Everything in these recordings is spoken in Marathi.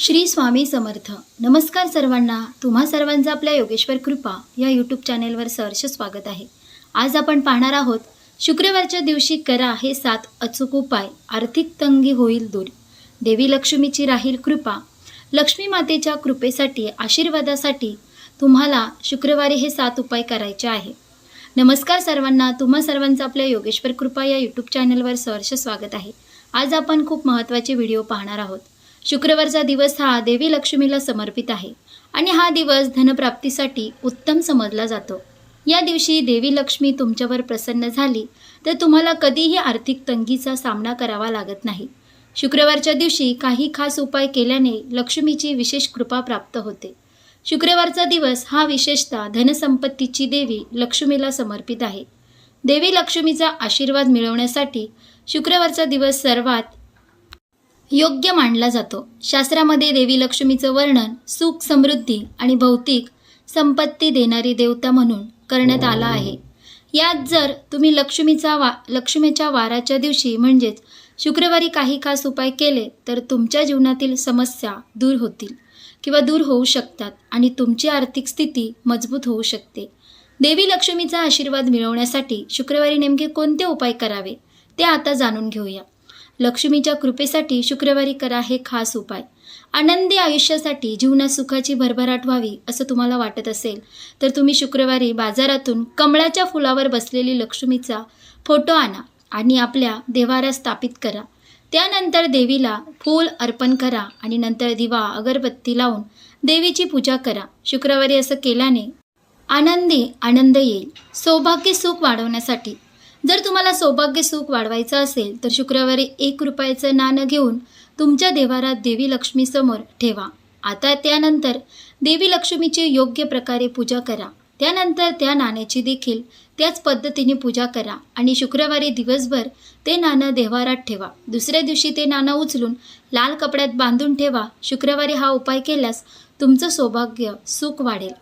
श्री स्वामी समर्थ. नमस्कार सर्वांना. तुम्हा सर्वांचं आपल्या योगेश्वर कृपा या यूट्यूब चॅनेलवर सहर्ष स्वागत आहे. आज आपण पाहणार आहोत शुक्रवारच्या दिवशी करा हे सात अचूक उपाय आर्थिक तंगी होईल दूर. देवी लक्ष्मीची राहील कृपा. लक्ष्मी मातेच्या कृपेसाठी आशीर्वादासाठी तुम्हाला शुक्रवारी हे सात उपाय करायचे आहे. नमस्कार सर्वांना. तुम्हा सर्वांचं आपल्या योगेश्वर कृपा या यूट्यूब चॅनलवर सहर्ष स्वागत आहे. आज आपण खूप महत्त्वाचे व्हिडिओ पाहणार आहोत. शुक्रवारचा दिवस हा देवी लक्ष्मीला समर्पित आहे आणि हा दिवस धनप्राप्तीसाठी उत्तम समजला जातो. या दिवशी देवी लक्ष्मी तुमच्यावर प्रसन्न झाली तर तुम्हाला कधीही आर्थिक तंगीचा सामना करावा लागत नाही. शुक्रवारच्या दिवशी काही खास उपाय केल्याने लक्ष्मीची विशेष कृपा प्राप्त होते. शुक्रवारचा दिवस हा विशेषतः धनसंपत्तीची देवी लक्ष्मीला समर्पित आहे. देवी लक्ष्मीचा आशीर्वाद मिळवण्यासाठी शुक्रवारचा दिवस सर्वात योग्य मानला जातो. शास्त्रामध्ये देवी लक्ष्मीचं वर्णन सुख समृद्धी आणि भौतिक संपत्ती देणारी देवता म्हणून करण्यात आला आहे. यात जर तुम्ही लक्ष्मीचा वा लक्ष्मीच्या वाराच्या दिवशी म्हणजेच शुक्रवारी काही खास उपाय केले तर तुमच्या जीवनातील समस्या दूर होतील किंवा दूर होऊ शकतात आणि तुमची आर्थिक स्थिती मजबूत होऊ शकते. देवी लक्ष्मीचा आशीर्वाद मिळवण्यासाठी शुक्रवारी नेमके कोणते उपाय करावे ते आता जाणून घेऊया. लक्ष्मीच्या कृपेसाठी शुक्रवारी करा हे खास उपाय. आनंदी आयुष्यासाठी जीवनात सुखाची भरभराट व्हावी असं तुम्हाला वाटत असेल तर तुम्ही शुक्रवारी बाजारातून कमळाच्या फुलावर बसलेली लक्ष्मीचा फोटो आणा आणि आपल्या देवारा स्थापित करा. त्यानंतर देवीला फूल अर्पण करा आणि नंतर दिवा अगरबत्ती लावून देवीची पूजा करा. शुक्रवारी असं केल्याने आनंदी आनंद येईल. सौभाग्य सुख वाढवण्यासाठी जर तुम्हाला सौभाग्य सुख वाढवायचं असेल तर शुक्रवारी एक रुपयाचं नाणं घेऊन तुमच्या देवारात देवी लक्ष्मीसमोर ठेवा. आता त्यानंतर देवी लक्ष्मीची योग्य प्रकारे पूजा करा. त्यानंतर त्या नाण्याची देखील त्याच पद्धतीने पूजा करा आणि शुक्रवारी दिवसभर ते नाणं देवारात ठेवा. दुसऱ्या दिवशी ते नाणं उचलून लाल कपड्यात बांधून ठेवा. शुक्रवारी हा उपाय केल्यास तुमचं सौभाग्य सुख वाढेल.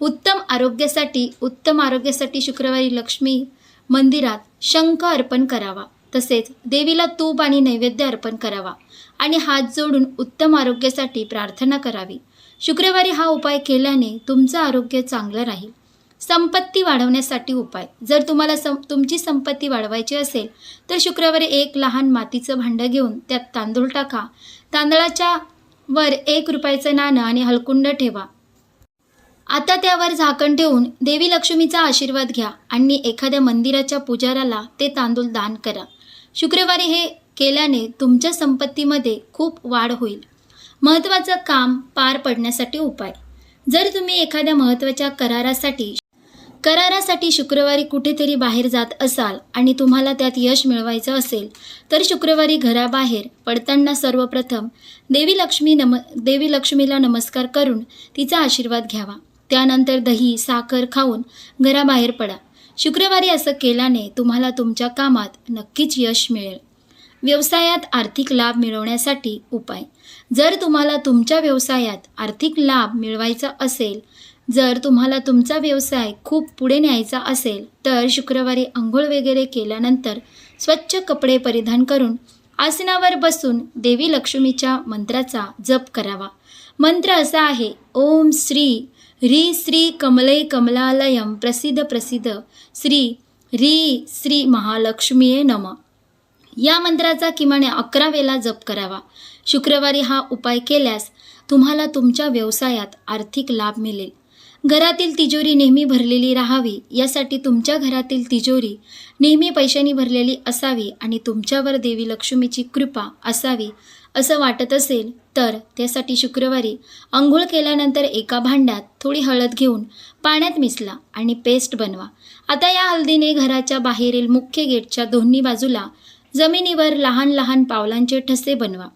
उत्तम आरोग्यासाठी उत्तम आरोग्यासाठी शुक्रवारी लक्ष्मी मंदिरात शंख अर्पण करावा. तसेच देवीला तूप आणि नैवेद्य अर्पण करावा आणि हात जोडून उत्तम आरोग्यासाठी प्रार्थना करावी. शुक्रवारी हा उपाय केल्याने तुमचं आरोग्य चांगलं राहील. संपत्ती वाढवण्यासाठी उपाय. जर तुम्हाला सं तुमची संपत्ती वाढवायची असेल तर शुक्रवारी एक लहान मातीचं भांडं घेऊन त्यात तांदूळ टाका. तांदळाच्या वर एक रुपयाचं नाणं आणि हलकुंड ठेवा. आता त्यावर झाकण ठेवून देवी लक्ष्मीचा आशीर्वाद घ्या आणि एखाद्या मंदिराच्या पुजाराला ते तांदूळ दान करा. शुक्रवारी हे केल्याने तुमच्या संपत्तीमध्ये खूप वाढ होईल. महत्त्वाचं काम पार पडण्यासाठी उपाय. जर तुम्ही एखाद्या महत्त्वाच्या करारासाठी करारासाठी शुक्रवारी कुठेतरी बाहेर जात असाल आणि तुम्हाला त्यात यश मिळवायचं असेल तर शुक्रवारी घराबाहेर पडताना सर्वप्रथम देवी लक्ष्मी नम देवी लक्ष्मीला नमस्कार करून तिचा आशीर्वाद घ्यावा. त्यानंतर दही साखर खाऊन घराबाहेर पडा. शुक्रवारी असं केल्याने तुम्हाला तुमच्या कामात नक्कीच यश मिळेल. व्यवसायात आर्थिक लाभ मिळवण्यासाठी उपाय. जर तुम्हाला तुमच्या व्यवसायात आर्थिक लाभ मिळवायचा असेल जर तुम्हाला तुमचा व्यवसाय खूप पुढे न्यायचा असेल तर शुक्रवारी आंघोळ वगैरे केल्यानंतर स्वच्छ कपडे परिधान करून आसनावर बसून देवी लक्ष्मीच्या मंत्राचा जप करावा. मंत्र असा आहे ओम श्री ह्री श्री कमलय कमलालयम प्रसिद्ध प्रसिद्ध श्री ह्री श्री महालक्ष्मीये नम. या मंत्राचा किमान अकरा वेळा जप करावा. शुक्रवारी हा उपाय केल्यास तुम्हाला तुमच्या व्यवसायात आर्थिक लाभ मिळेल. घरातील तिजोरी नेहमी भरलेली राहावी यासाठी तुमच्या घरातील तिजोरी नेहमी पैशांनी भरलेली असावी आणि तुमच्यावर देवी लक्ष्मीची कृपा असावी असं वाटत असेल तर त्यासाठी शुक्रवारी आंघोळ केल्यानंतर एका भांड्यात थोडी हळद घेऊन पाण्यात मिसला आणि पेस्ट बनवा. आता या हळदीने घराच्या बाहेरील मुख्य गेटच्या दोन्ही बाजूला जमिनीवर लहान लहान पावलांचे ठसे बनवा.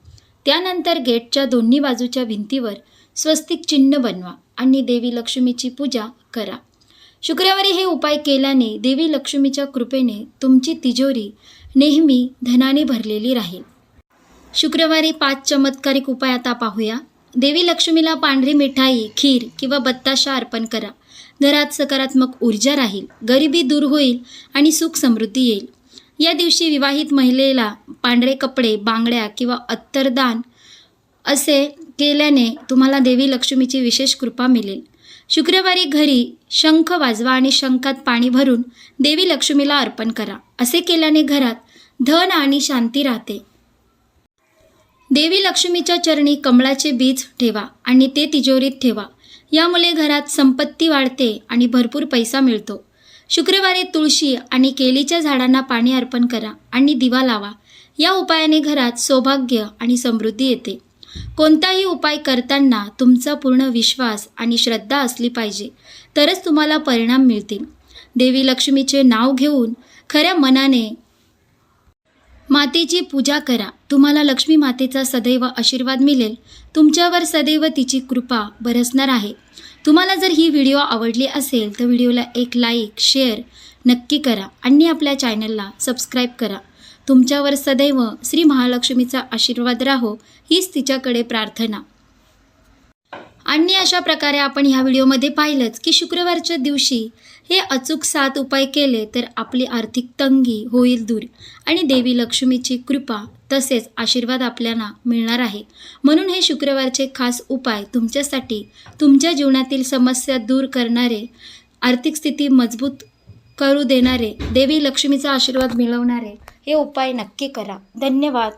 त्यानंतर गेटच्या दोन्ही बाजूच्या भिंतीवर स्वस्तिक चिन्ह बनवा आणि देवी लक्ष्मीची पूजा करा. शुक्रवारी हे उपाय केल्याने देवी लक्ष्मीच्या कृपेने तुमची तिजोरी नेहमी धनाने भरलेली राहील. शुक्रवारी पाच चमत्कारिक उपाय आता पाहूया. देवी लक्ष्मीला पांढरी मिठाई खीर किंवा बत्ताशा अर्पण करा. घरात सकारात्मक ऊर्जा राहील गरिबी दूर होईल आणि सुख समृद्धी येईल. या दिवशी विवाहित महिलेला पांढरे कपडे बांगड्या किंवा अत्तरदान असे केल्याने तुम्हाला देवी लक्ष्मीची विशेष कृपा मिळेल. शुक्रवारी घरी शंख वाजवा आणि शंखात पाणी भरून देवी लक्ष्मीला अर्पण करा. असे केल्याने घरात धन आणि शांती राहते. देवी लक्ष्मीच्या चरणी कमळाचे बीज ठेवा आणि ते तिजोरीत ठेवा. यामुळे घरात संपत्ती वाढते आणि भरपूर पैसा मिळतो. शुक्रवारी तुळशी आणि केलीच्या झाडांना पाणी अर्पण करा आणि दिवा लावा. या उपायाने घरात सौभाग्य आणि समृद्धी येते. कोणताही उपाय करताना तुमचा पूर्ण विश्वास आणि श्रद्धा असली पाहिजे तरच तुम्हाला परिणाम मिळतील. देवी लक्ष्मीचे नाव घेऊन खऱ्या मनाने मातेची पूजा करा. तुम्हाला लक्ष्मी मातेचा सदैव आशीर्वाद मिळेल. तुमच्यावर सदैव तिची कृपा बरसणार आहे. तुम्हाला जर ही व्हिडिओ आवडली असेल तर व्हिडिओला एक लाईक शेअर नक्की करा आणि आपल्या चॅनलला सबस्क्राईब करा. तुमच्यावर सदैव श्री महालक्ष्मीचा आशीर्वाद राहो हीच तिच्याकडे प्रार्थना. आणि अशा प्रकारे आपण ह्या व्हिडिओमध्ये पाहिलंच की शुक्रवारच्या दिवशी हे अचूक सात उपाय केले तर आपली आर्थिक तंगी होईल दूर. आणि देवी लक्ष्मीची कृपा तसेच आशीर्वाद आपल्याला मिळणार आहे. म्हणून हे शुक्रवारचे खास उपाय तुमच्यासाठी तुमच्या जीवनातील समस्या दूर करणारे आर्थिक स्थिती मजबूत करू देणारे देवी लक्ष्मीचा आशीर्वाद मिळवणारे हे उपाय नक्की करा. धन्यवाद.